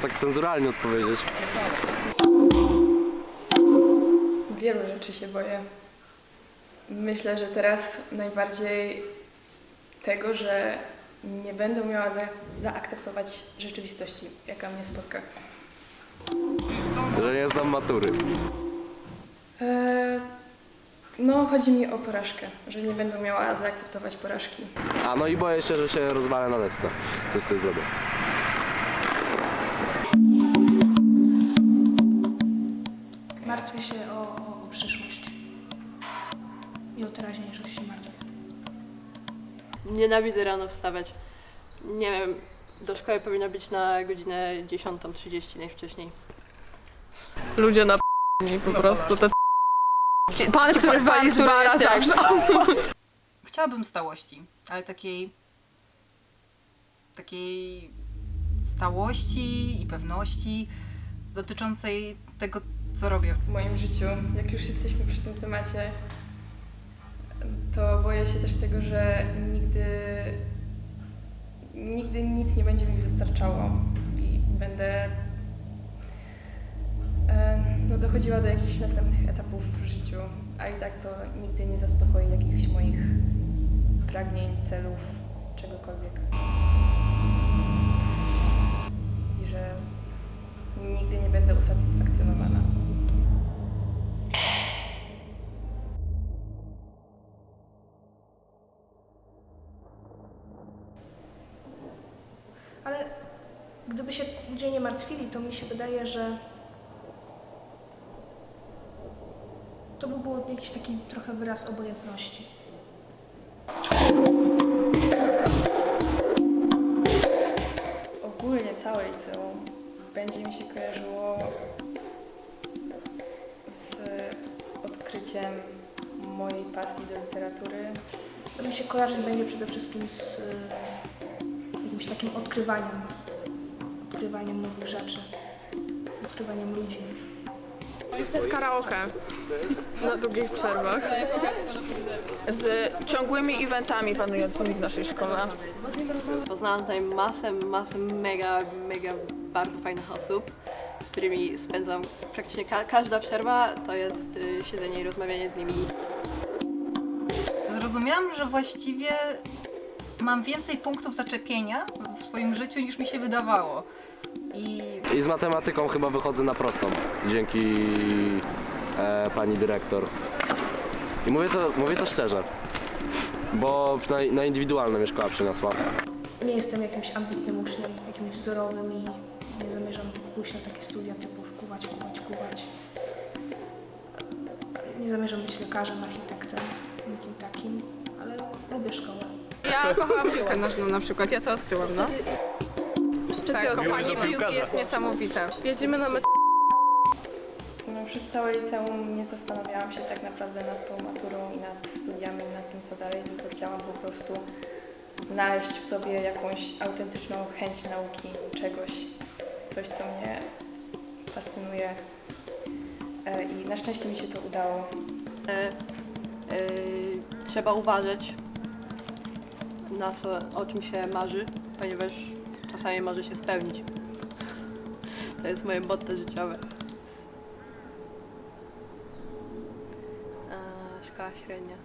cenzuralnie odpowiedzieć. Wielu rzeczy się boję. Myślę, że teraz najbardziej tego, że nie będę miała za, zaakceptować rzeczywistości, jaka mnie spotka. Że nie znam matury. Eee, no, chodzi mi o porażkę, że nie będę miała zaakceptować porażki. A no i boję się, że się rozwalę na desce. Coś sobie zrobię. Martwię się o, o, o przyszłość. I o teraźniejszość się martwię. Nienawidzę rano wstawać. Nie wiem, do szkoły powinna być na godzinę 10.30 najwcześniej. Ludzie na p***ni po prostu. Te Pan, który wali z bara zawsze. Chciałabym stałości, ale takiej takiej stałości i pewności dotyczącej tego, co robię. w moim życiu. Jak już jesteśmy przy tym temacie, to boję się też tego, że nigdy, nigdy nic nie będzie mi wystarczało i będę no, dochodziła do jakichś następnych etapów w życiu, a i tak to nigdy nie zaspokoi jakichś moich pragnień, celów, czegokolwiek. I że usatysfakcjonowana. Ale gdyby się ludzie nie martwili, to mi się wydaje, że to by był jakiś taki trochę wyraz obojętności. Odkryciem mojej pasji do literatury. To mi się kojarzyć będzie przede wszystkim z y, jakimś takim odkrywaniem. Odkrywaniem nowych rzeczy. Odkrywaniem ludzi. Z karaoke na długich przerwach. Z ciągłymi eventami panującymi w naszej szkole. Poznałam tutaj masę, masę mega, mega bardzo fajnych osób, z którymi spędzam praktycznie ka- każda przerwa to jest y, siedzenie i rozmawianie z nimi. Zrozumiałam, że właściwie mam więcej punktów zaczepienia w swoim życiu niż mi się wydawało. I I z matematyką chyba wychodzę na prostą. Dzięki e, pani dyrektor. I mówię to, mówię to szczerze. Bo na, na indywidualne mnie szkoła przyniosła. Nie jestem jakimś ambitnym uczniem, jakimś wzorowym i nie zamierzam pójść na takie studia typu wkuwać, wkuwać, wkuwać. Nie zamierzam być lekarzem, architektem, nikim takim, ale lubię szkołę. Ja kochałam piłkę nożną na przykład, ja to odkryłam, no. Tak, kopanie piłki jest niesamowite. Jeździmy na mecz No, przez całe liceum nie zastanawiałam się tak naprawdę nad tą maturą i nad studiami, i nad tym co dalej, tylko chciałam po prostu znaleźć w sobie jakąś autentyczną chęć nauki czegoś, coś co mnie fascynuje. E, I na szczęście mi się to udało. E, y, trzeba uważać na to, o czym się marzy, ponieważ czasami może się spełnić. To jest moje motto życiowe. E, szkoła średnia.